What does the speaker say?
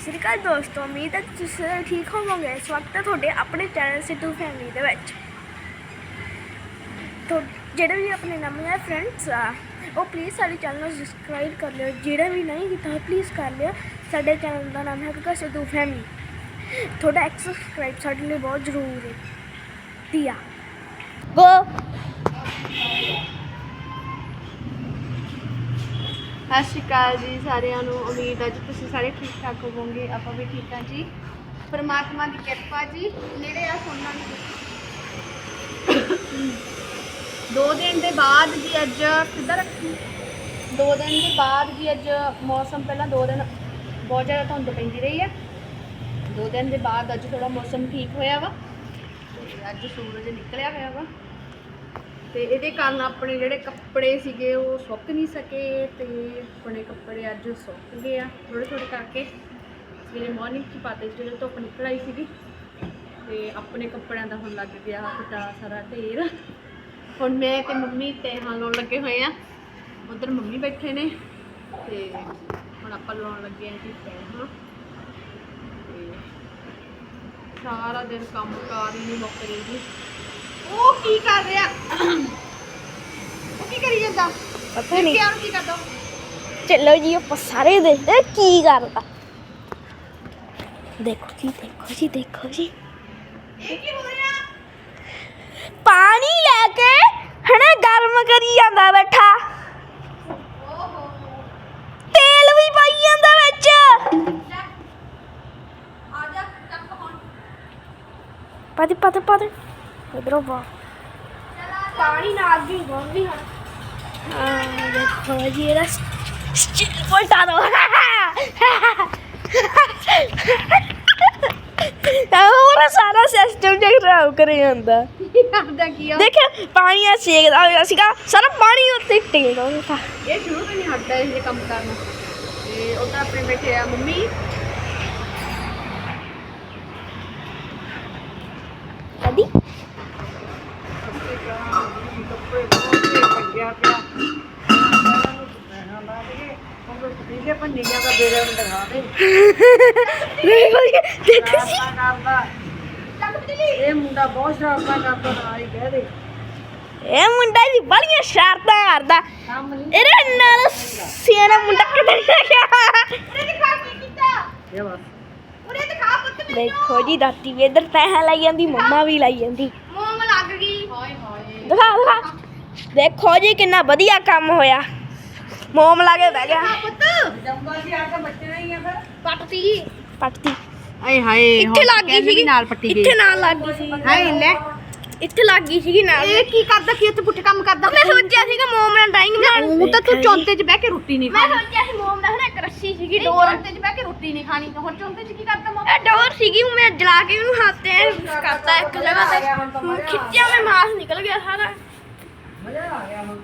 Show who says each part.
Speaker 1: ਸ੍ਰੀ ਅਕਾਲ ਦੋਸਤੋ, ਉਮੀਦ ਹੈ ਕਿ ਤੁਸੀਂ ਸਾਰੇ ਠੀਕ ਹੋਵੋਗੇ। ਸਵਾਗਤ ਹੈ ਤੁਹਾਡੇ ਆਪਣੇ ਚੈਨਲ ਸਿੱਧੂ ਫੈਮਿਲੀ ਦੇ ਵਿੱਚ। ਤੋ, ਜਿਹੜੇ ਵੀ ਆਪਣੇ ਨਵੇਂ ਫਰੈਂਡਸ ਆ, ਉਹ ਪਲੀਜ਼ ਸਾਡੇ ਚੈਨਲ ਨੂੰ ਸਬਸਕ੍ਰਾਈਬ ਕਰ ਲਿਓ। ਜਿਹੜੇ ਵੀ ਨਹੀਂ ਕੀਤਾ ਪਲੀਜ਼ ਕਰ ਲਿਓ। ਸਾਡੇ ਚੈਨਲ ਦਾ ਨਾਮ ਹੈ ਕਿ ਸਿੱਧੂ ਫੈਮਿਲੀ ਤੁਹਾਡਾ ਇੱਕ ਸਬਸਕ੍ਰਾਈਬ ਸਾਡੇ ਲਈ ਬਹੁਤ ਜ਼ਰੂਰੀ ਹੈ ਦੀਆ ਗੋ
Speaker 2: ਸਤਿ ਸ਼੍ਰੀ ਅਕਾਲ ਜੀ ਸਾਰਿਆਂ ਨੂੰ। ਉਮੀਦ ਹੈ ਜੀ ਤੁਸੀਂ ਸਾਰੇ ਠੀਕ ਠਾਕ ਹੋਵੋਗੇ, ਆਪਾਂ ਵੀ ਠੀਕ ਹਾਂ ਜੀ। ਪਰਮਾਤਮਾ ਦੀ ਕਿਰਪਾ ਜੀ ਜਿਹੜੇ ਆ ਸੋਨਾ ਨੂੰ ਦੋ ਦਿਨ ਦੇ ਬਾਅਦ ਜੀ ਅੱਜ ਕਿੱਦਾਂ ਰੱਖੀ? ਦੋ ਦਿਨ ਦੇ ਬਾਅਦ ਜੀ ਅੱਜ ਮੌਸਮ ਪਹਿਲਾਂ ਦੋ ਦਿਨ ਬਹੁਤ ਜ਼ਿਆਦਾ ਧੁੰਦ ਪੈਂਦੀ ਰਹੀ ਹੈ। ਦੋ ਦਿਨ ਦੇ ਬਾਅਦ ਅੱਜ ਥੋੜਾ ਮੌਸਮ ਠੀਕ ਹੋਇਆ ਵਾ। ਤੇ ਅੱਜ ਸੂਰਜ ਨਿਕਲਿਆ ਹੋਇਆ ਵਾ। ਤੇ ਇਹਦੇ ਕਾਰਨ ਆਪਣੇ ਜਿਹੜੇ ਕੱਪੜੇ ਸੀਗੇ ਉਹ ਸੁੱਕ ਨਹੀਂ ਸਕੇ ਤੇ ਆਪਣੇ ਕੱਪੜੇ ਅੱਜ ਸੁੱਕ ਗਏ ਆ ਥੋੜੇ ਥੋੜੇ ਕਰਕੇ। ਸਵੇਰੇ ਮਾਰਨਿੰਗ ਚ ਪਾਤੇ ਸੀ ਧੁੱਪ ਨਿਕਲ ਆਈ ਸੀਗੀ ਤੇ ਆਪਣੇ ਕੱਪੜਿਆਂ ਦਾ ਹੁਣ ਲੱਗ ਗਿਆ ਪਤਾ ਸਾਰਾ ਢੇਰ। ਹੁਣ ਮੈਂ ਤੇ ਮੰਮੀ ਤੇ ਹਾਂ ਲਾਉਣ ਲੱਗੇ ਹੋਏ ਆ। ਉਧਰ ਮੰਮੀ ਬੈਠੇ ਨੇ ਤੇ ਹੁਣ ਆਪਾਂ ਲਾਉਣ ਲੱਗੇ ਆ ਜੀ ਤੈਹਾਂ। ਤੇ ਸਾਰਾ ਦਿਨ ਕੰਮ ਕਾਰ ਹੀ ਨਹੀਂ ਮੁੱਕ ਰਹੀ ਜੀ। ਉਹ ਕੀ ਕਰ ਰਿਹਾ? ਉਹ ਕੀ ਕਰੀ ਜਾਂਦਾ?
Speaker 1: ਪਤਾ ਨਹੀਂ।
Speaker 2: ਕਿਆ ਕੀ ਕਰਦਾ
Speaker 1: ਚਲੋ ਜੀ ਆਪਾਂ ਸਾਰੇ ਦੇਖਦੇ ਹਾਂ ਕੀ ਕਰਦਾ। ਦੇਖੋ ਜੀ ਦੇਖੋ ਜੀ ਦੇਖੋ ਜੀ।
Speaker 2: ਇਹ ਕੀ ਹੋ ਰਿਹਾ?
Speaker 1: ਪਾਣੀ ਲੈ ਕੇ ਹਣੇ ਗਰਮ ਕਰੀ ਜਾਂਦਾ ਬੈਠਾ। ਤੇਲ ਵੀ ਪਾਈ ਜਾਂਦਾ ਵਿੱਚ।
Speaker 2: ਜਾ ਚੱਕ ਹੁਣ।
Speaker 1: ਪਤ ਪਤ ਪਤ ਇਧਰੋਂ ਪਾ। ਪਾਣੀ ਨਾਲ ਅੱਗੇ ਗੋਂਦੀ ਹੁਣ। ਹਾਂ ਦੇਖੋ ਜੀ ਇਹਦਾ ਪਲਟਾ ਦੋ। ਹੋਰ ਸਾਰਾ ਸਿਸਟਮ ਜਿਹਾ ਖਰਾਬ ਕਰੀ ਜਾਂਦਾ।
Speaker 2: ਕਰਦਾ ਕੀ ਆ?
Speaker 1: ਦੇਖ ਪਾਣੀ ਆ ਸੇਕਦਾ ਹੋਇਆ ਸੀਗਾ ਸਾਰਾ ਪਾਣੀ ਉੱਤੇ ਟੇਕ ਹੋ ਗਿਆ
Speaker 2: ਇਹ ਸ਼ੁਰੂ ਤੋਂ ਨਹੀਂ ਹਟਦਾ ਇਹ ਕੰਮ ਕਰਨਾ। ਤੇ ਉਧਰ ਆਪਣੇ ਬੈਠੇ ਆ ਮੰਮੀ
Speaker 1: ਕਦੀ
Speaker 2: ਕੱਪੜੇ ਧੋਤੇ ਭੱਜਿਆ ਪਿਆ ਪੀਲੇ ਪੰਨੀਆਂ ਦਾ ਬੇੜੇ ਨੂੰ ਦਿਖਾ ਦੇ
Speaker 1: ਦੇਖ ਸੀ
Speaker 2: ਕਰਦਾ ਇਹ ਮੁੰਡਾ ਬਹੁਤ ਸ਼ਰਾਰਤਾਂ ਕਰਦਾ ਨਾ ਹੀ ਕਹਿ ਦੇ
Speaker 1: ਇਹ ਮੁੰਡਾ ਜੀ ਬੜੀਆਂ ਸ਼ਰਾਰਤਾਂ ਕਰਦਾ।
Speaker 2: ਨਹੀਂ
Speaker 1: ਇਹਦੇ ਨਾਲ ਸਿਆਣਾ ਮੁੰਡਾ ਕਿੱਥੇ ਗਿਆ?
Speaker 2: ਉਰੇ ਦਿਖਾ ਕੀ ਕੀਤਾ ਇਹ ਬਸ ਉਰੇ ਦਿਖਾ ਪੁੱਤ
Speaker 1: ਦੇਖੋ ਜੀ ਦਾਤੀ ਵੀ ਇਧਰ ਪੈਸਾ ਲਾਈ ਜਾਂਦੀ ਮੰਮਾ ਵੀ ਲਾਈ ਜਾਂਦੀ।
Speaker 2: ਮੋਮ ਲੱਗ ਗਈ। ਹਾਏ ਹਾਏ
Speaker 1: ਦਿਖਾ ਦਿਖਾ। ਦੇਖੋ ਜੀ ਕਿੰਨਾ ਵਧੀਆ ਕੰਮ ਹੋਇਆ। ਮੋਮ ਲਾ ਕੇ ਬਹਿ ਗਿਆ।
Speaker 2: ਪੁੱਤ ਜੰਬਾ ਸੀ ਆ ਕੇ ਬੱਚੇ ਨਹੀਂ ਆ ਫਿਰ ਪੱਟਤੀ।
Speaker 1: ਪੱਟਦੀ
Speaker 2: ਆਏ ਹਾਏ
Speaker 1: ਇੱਥੇ ਲੱਗ ਗਈ ਸੀਗੀ।
Speaker 2: ਨਾਲ ਪੱਟੀ ਗਈ।
Speaker 1: ਇੱਥੇ ਨਾਲ ਲੱਗ ਗਈ ਸੀ
Speaker 2: ਹਾਏ ਲੈ।
Speaker 1: ਇੱਥੇ ਲੱਗ ਗਈ ਸੀਗੀ ਨਾਲ।
Speaker 2: ਇਹ ਕੀ ਕਰਦਾ ਕੀ ਇੱਥੇ ਪੁੱਠੇ ਕੰਮ ਕਰਦਾ?
Speaker 1: ਮੈਂ ਸੋਚਿਆ ਸੀਗਾ ਮੋਮ ਨਾਲ ਡਰਾਇੰਗ ਬਣਾਉਣ।
Speaker 2: ਉਹ ਤਾਂ ਤੂੰ ਚੌਂਤੇ 'ਚ ਬਹਿ ਕੇ ਰੋਟੀ ਨਹੀਂ
Speaker 1: ਮੈਂ
Speaker 2: ਖਾਣੀ।
Speaker 1: ਸੋਚਿਆ ਸੀ ਮੋਮ ਨਾਲ ਨਾ ਇੱਕ ਰੱਸੀ ਸੀਗੀ ਡੋਰ।
Speaker 2: ਚੌਂਤੇ 'ਚ ਬਹਿ ਕੇ ਰੋਟੀ ਨਹੀਂ ਖਾਣੀ। ਹੁਣ ਚੌਂਤੇ 'ਚ ਕੀ ਕਰਦਾ ਮਾਂ
Speaker 1: ਇਹ ਡੋਰ ਸੀਗੀ ਮੈਂ ਜਲਾ ਕੇ ਉਹਨੂੰ ਹੱਥ ਤੇ ਕਰਤਾ ਇੱਕ ਜਗ੍ਹਾ ਤੇ। ਖਿੱਚਿਆ ਮੈਂ ਮਾਸ ਨਿਕਲ ਗਿਆ ਸਾਰਾ।
Speaker 2: ਮਜ਼ਾ ਆ ਗਿਆ ਹੁਣ